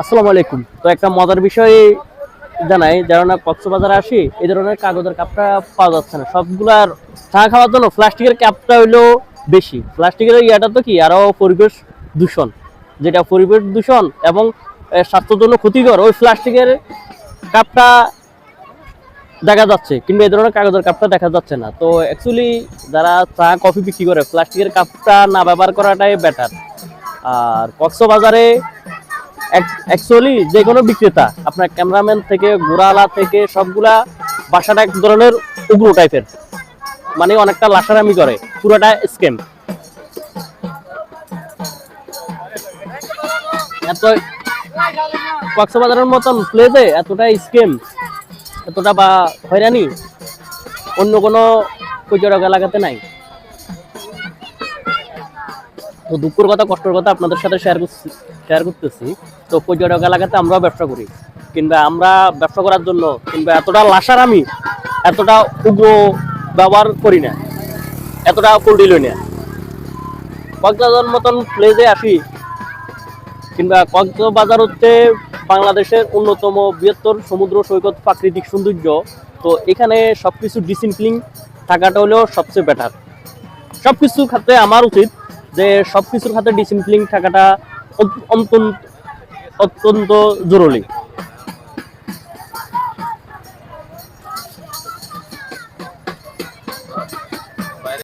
আসসালামু আলাইকুম। তো একটা মজার বিষয় জানাই, যারা না কক্সবাজারে আসি, এই ধরনের কাগজের কাপটা পাওয়া যাচ্ছে না। সবগুলার চা খাওয়ার জন্য প্লাস্টিকের কাপটা হইল বেশি। প্লাস্টিকের ইয়াটা তো কি আরও পরিবেশ দূষণ। যেটা পরিবেশ দূষণ এবং স্বাস্থ্যের জন্য ক্ষতিকর, ওই প্লাস্টিকের কাপটা দেখা যাচ্ছে কিন্তু এই ধরনের কাগজের কাপটা দেখা যাচ্ছে না। তো অ্যাকচুয়ালি যারা চা, কফি বিক্রি করে, প্লাস্টিকের কাপটা না ব্যবহার করাটাই বেটার আর কক্সবাজারে অ্যাকচুয়ালি যে কোনো বিক্রেতা, আপনার ক্যামেরাম্যান থেকে, গোড়ালা থেকে, সবগুলা বাসাটা এক ধরনের উগ্র টাইপের মানে অনেকটা লাসারামি করে, পুরোটা স্ক্যাম এত কক্সবাজারের মতন প্লেসে এতটা স্ক্যাম এতটা বা হয়রানি, অন্য কোনো পর্যটক এলাকাতে নাই। তো দুঃখের কথা, কষ্টের কথা আপনাদের সাথে শেয়ার করছি শেয়ার করতেছি। তো পর্যটক এলাকাতে আমরাও ব্যবসা করি। কিংবা আমরা ব্যবসা করার জন্য কিংবা এতটা লাসার আমি, এতটা উগ্র ব্যবহার করি না। এতটা পোল্ট্রি লই না। কক্সবাজার মতন প্লেসে আসি, কিংবা কক্সবাজার হচ্ছে বাংলাদেশের অন্যতম বৃহত্তর সমুদ্র সৈকত প্রাকৃতিক সৌন্দর্য। তো এখানে সব কিছু ডিসিপ্লিন থাকাটা হলো সবচেয়ে বেটার সব কিছু খাতে আমার উচিত। যে সব কিছুর সাথে ডিসিপ্লিন থাকাটা অত্যন্ত অত্যন্ত জরুরি।